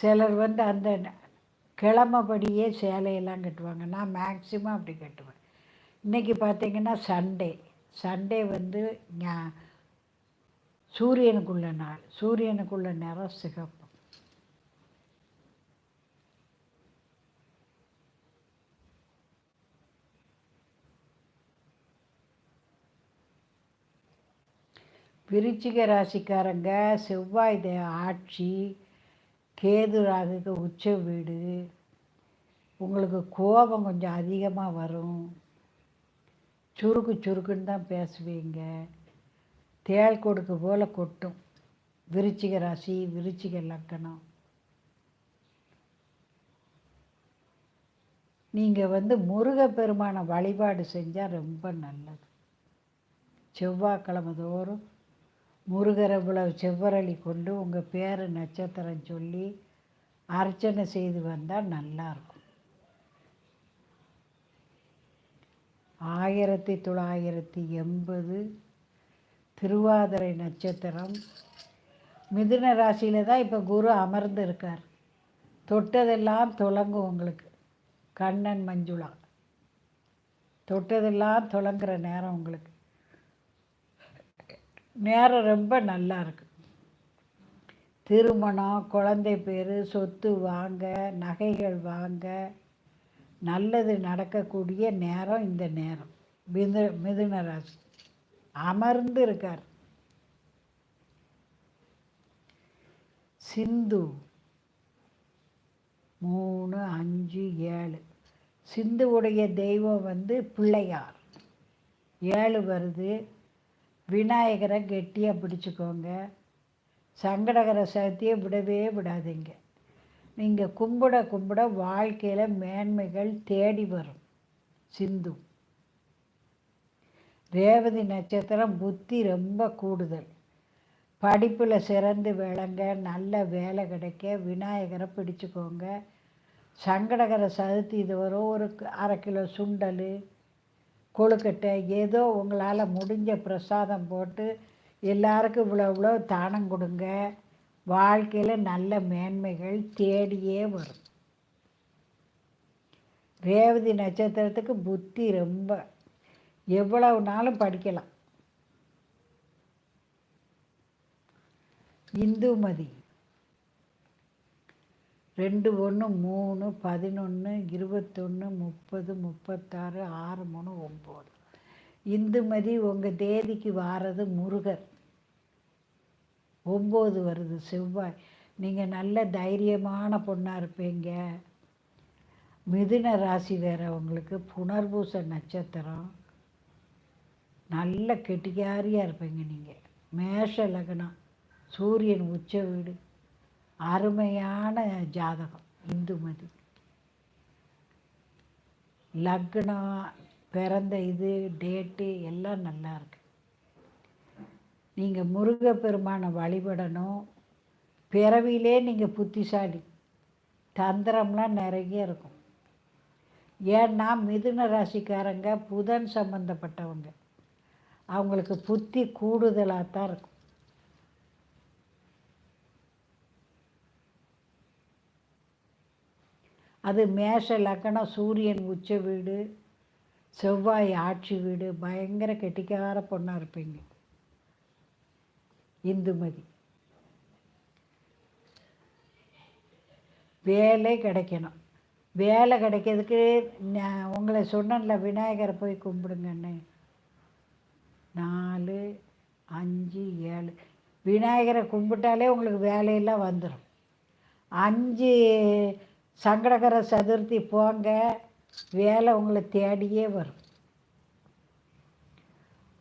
சிலர் வந்து அந்த கிழமைப்படியே சேலையெல்லாம் கட்டுவாங்க. நான் மேக்சிமம் அப்படி கட்டுவேன். இன்றைக்கி பார்த்தீங்கன்னா சண்டே சண்டே வந்து ஞா- சூரியனுக்குள்ள நாள். சூரியனுக்குள்ள நிறம் சிகப்பு. விருச்சிக ராசிக்காரங்க செவ்வாய் ஆட்சி கேது ராகுக்கு உச்ச வீடு. உங்களுக்கு கோபம் கொஞ்சம் அதிகமாக வரும். சுருக்கு சுருக்குன்னு தான் பேசுவீங்க. தேள் கொடுக்கு போல் கொட்டும். விருச்சிக ராசி விருச்சிக லக்கணம். நீங்கள் வந்து முருகப்பெருமானை வழிபாடு செஞ்சால் ரொம்ப நல்லது. செவ்வாய்க்கிழமை தோறும் முருகரை செவ்வரளி கொண்டு உங்கள் பேர் நட்சத்திரம் சொல்லி அர்ச்சனை செய்து வந்தால் நல்லாயிருக்கும் ஆயிரத்தி தொள்ளாயிரத்தி எண்பது திருவாதிரை நட்சத்திரம். மிதுன ராசியில் தான் இப்போ குரு அமர்ந்து இருக்கார். தொட்டதெல்லாம் தொலங்கும் உங்களுக்கு. கண்ணன் மஞ்சுளா. தொட்டதெல்லாம் துலங்குற நேரம் உங்களுக்கு. நேரம் ரொம்ப நல்லா இருக்கு. திருமணம் குழந்தை பேர் சொத்து வாங்க நகைகள் வாங்க நல்லது நடக்கக்கூடிய நேரம் இந்த நேரம். மிது மிதுன ராசி. அமர்ந்து இருக்கார். சிந்து. மூணு அஞ்சு ஏழு. சிந்துவுடைய தெய்வம் வந்து பிள்ளையார். ஏழு வருது. விநாயகரை கெட்டியாக பிடிச்சிக்கோங்க. சங்கடகர சதுர்த்தியை விடவே விடாதீங்க. நீங்கள் கும்பிட கும்பிட வாழ்க்கையில் மேன்மைகள் தேடி வரும். சிந்து. ரேவதி நட்சத்திரம் புத்தி ரொம்ப கூடுதல். படிப்பில் சிறந்து விளங்க நல்ல வேலை கிடைக்க விநாயகரை பிடிச்சிக்கோங்க. சங்கடகர சதுர்த்தி இது வரும். ஒரு அரை கிலோ சுண்டல் கொழுக்கட்டை ஏதோ உங்களால் முடிஞ்ச பிரசாதம் போட்டு எல்லாருக்கும் இவ்வளோ இவ்வளோ தானம் கொடுங்க. வாழ்க்கையில் நல்ல மேன்மைகள் தேடியே வரும். ரேவதி நட்சத்திரத்துக்கு புத்தி ரொம்ப. எவ்வளவு நாளும் படிக்கலாம். இந்துமதி ரெண்டு ஒன்று மூணு பதினொன்று இருபத்தொன்று முப்பது முப்பத்தாறு ஆறு மூணு ஒம்பது. இந்து மதி உங்கள் தேதிக்கு வாரது முருகர். ஒம்பது வருது செவ்வாய். நீங்கள் நல்ல தைரியமான பொண்ணாக இருப்பீங்க. மிதுன ராசி வேறு உங்களுக்கு புனர்பூச நட்சத்திரம். நல்ல கெட்டிக்காரியாக இருப்பீங்க நீங்கள் மேஷ லக்னம் சூரியன் உச்ச வீடு. அருமையான ஜாதகம் இந்துமதி லக்னம் பிறந்த இது டேட்டு எல்லாம் நல்லா இருக்கு. நீங்கள் முருகப்பெருமானை வழிபடணும். பிறவிலே நீங்கள் புத்திசாலி. தந்திரம்லாம் நிறைய இருக்கும். ஏன்னா மிதுன ராசிக்காரங்க புதன் சம்பந்தப்பட்டவங்க. அவங்களுக்கு புத்தி கூடுதலாக தான் இருக்கும். அது மேஷ லக்கணம் சூரியன் உச்ச வீடு செவ்வாய் ஆட்சி வீடு பயங்கர கெட்டிக்கார பொண்ணாக இருப்பீங்க. இந்துமதி. வேலை கிடைக்கணும். வேலை கிடைக்கிறதுக்கு நான் உங்களை சொன்னல விநாயகரை போய் கும்பிடுங்கன்னு. நாலு அஞ்சு ஏழு. விநாயகரை கும்பிட்டாலே உங்களுக்கு வேலையெல்லாம் வந்துடும் அஞ்சு சங்கடகர சதுர்த்தி போங்க வேலை உங்களை தேடியே வரும்.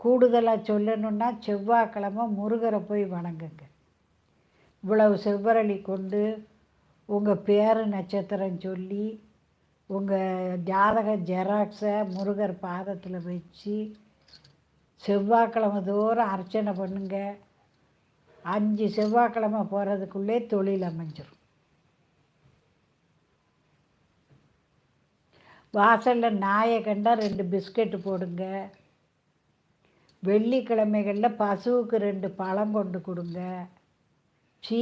கூடுதலாக சொல்லணுன்னா செவ்வாய்க்கிழமை முருகரை போய் வணங்குங்க. இவ்வளவு செவ்வரளி கொண்டு உங்கள் பேர் நட்சத்திரம் சொல்லி உங்கள் ஜாதக ஜெராக்ஸை முருகர் பாதத்தில் வச்சு செவ்வாய்க்கிழமை தோறும் அர்ச்சனை பண்ணுங்க. அஞ்சு செவ்வாய்க்கிழமை போகிறதுக்குள்ளே தொழில் அமைஞ்சிடும் வாசலில் நாயை கண்டால் ரெண்டு பிஸ்கெட்டு போடுங்க. வெள்ளிக்கிழமைகளில் பசுவுக்கு ரெண்டு பழம் கொண்டு கொடுங்க. சீ